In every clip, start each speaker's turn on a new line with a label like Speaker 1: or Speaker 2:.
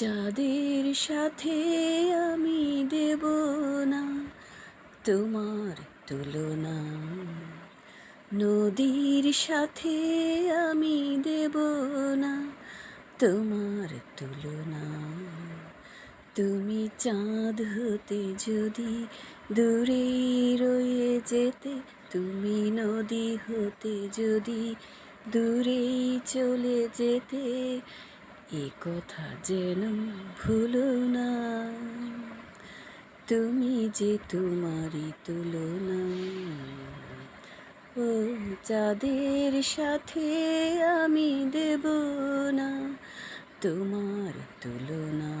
Speaker 1: চাঁদের সাথে আমি দেব না তোমার তুলনা। নদীর সাথে আমি দেব না তোমার তুলনা। তুমি চাঁদ হতে যদি দূরে রয়ে যেতে, তুমি নদী হতে যদি দূরেই চলে যেতে এ কথা যেন ভুলো না। তুমি যে তোমারই তুলনা। ও যাদের সাথে আমি দেব না, তোমার তুলনা।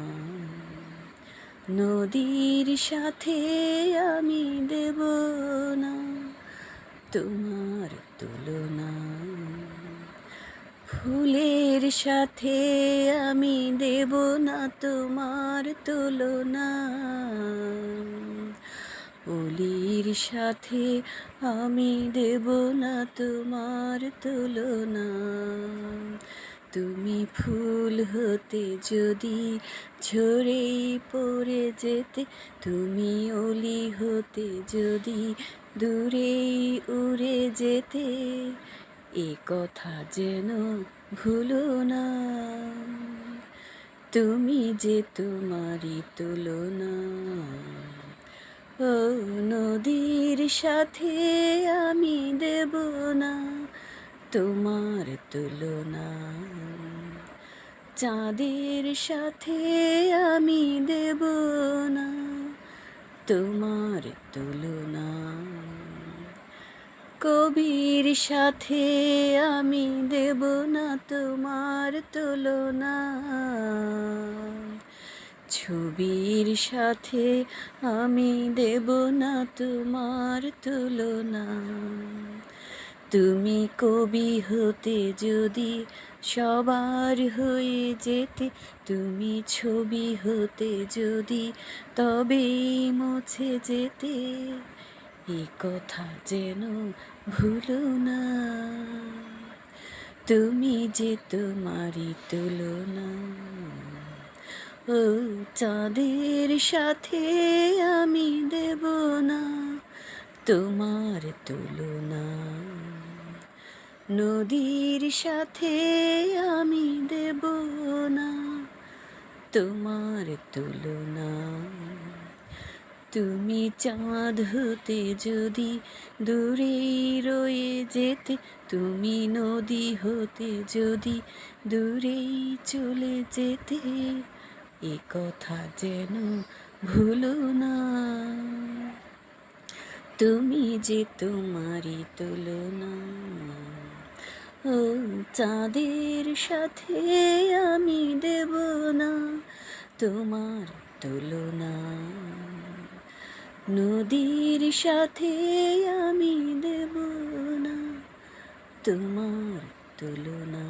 Speaker 1: নদীর সাথে আমি দেব না, তোমার তুলনা। ফুলের সাথে আমি দেব না তোমার তুলনা। অলির সাথে আমি দেব না তোমার তুলনা। তুমি ফুল হতে যদি ঝরেই পড়ে যেতে, তুমি অলি হতে যদি দূরেই উড়ে যেতে এ কথা যেন ভুলো না। তুমি যে তোমারই তুলনা। ও নদীর সাথে আমি দেব না তোমার তুলনা। চাঁদের সাথে আমি দেব না তোমার তুলনা। কবির সাথে আমি দেব না তোমার তুলনা। ছবির সাথে আমি দেব না তোমার তুলনা। তুমি কবি হতে যদি সবার হয়ে যেতে, তুমি ছবি হতে যদি তবেই মুছে যেতে। এ কথা যেন ভুলো না। তুমি যে তোমারই তুলনা। ও চাঁদের সাথে আমি দেব না তোমার তুলনা। নদীর সাথে আমি দেব না তোমার তুলনা। তুমি চাঁদ হতে যদি দূরেই রয়ে যেতে, তুমি নদী হতে যদি দূরেই চলে যেতে, এ কথা যেন ভুলো না। তুমি যে তোমারই তুলনা, ও চাঁদের সাথে আমি দেব না তোমার তুলনা। নদীর সাথে আমি দেব না তোমার তুলনা।